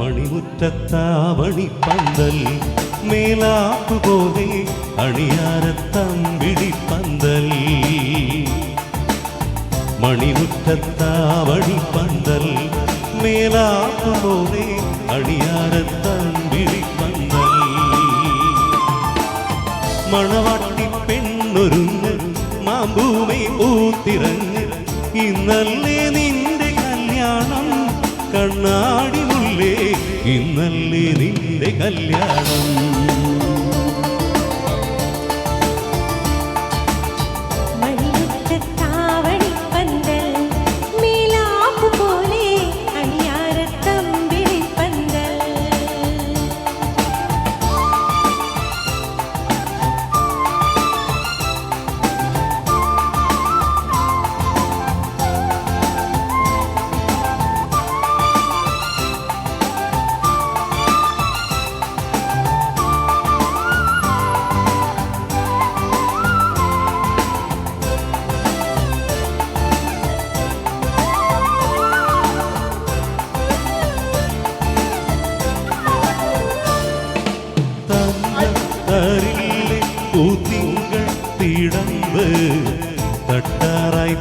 மணிமுற்றத்தாவணி பந்தல் மேலாப்பு போகை அணியாரத்தம் விழி பந்தல். അണിയാരത്തമ്പിടിപ്പന്തൽ പന്തൽ. മേലാപ്പു അടിയാരത്തൻ വിളിപ്പന്തൽ മണവാട്ടി പെണ്ണൊരുങ്ങ് മാമ്പൂമി പൂത്തിറങ്ങ്. ഇന്നല്ലേ നിന്റെ കല്യാണം കണ്ണാടി മുല്ലേ ഇന്നല്ലേ നിന്റെ കല്യാണം.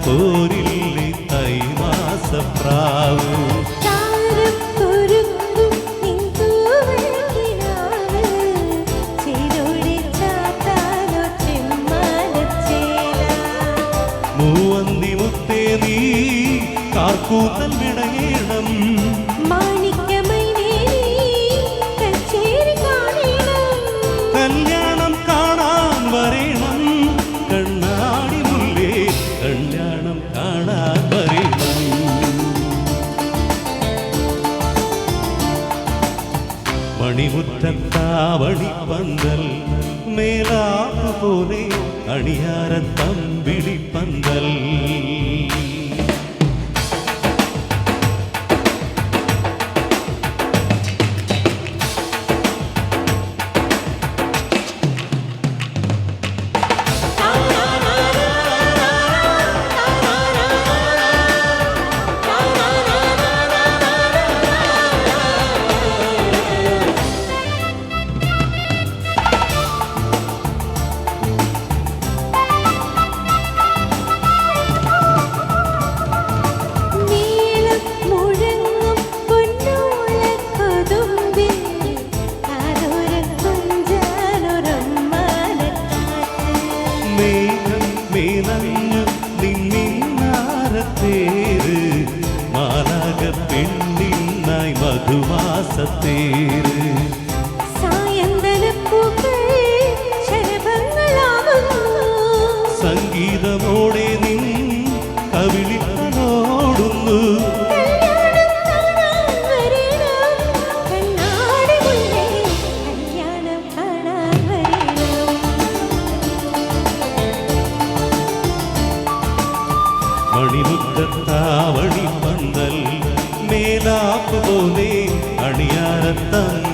പോരില്ലേ ചെമ്മാനച്ചേല മൂവന്തി മുത്തേ നീ കാർക്കൂത്തൽ വിടയണം മണിമുറ്റത്താവണിപ്പന്തൽ മേലാപ്പ് പോലെ അണിയാരത്തമ്പിളിപ്പന്തൽ നീളം നിന്നിന്നാരത്തേര് മാലാക പെണ്ണിന്നായി മധുമാസത്തേര്. സംഗീതമോടെ നിൻ കവിളിപ്പനോടുന്നു കല്യാണം കാണാൻ വരണം കണ്ണാടി മുല്ലേ കല്യാണം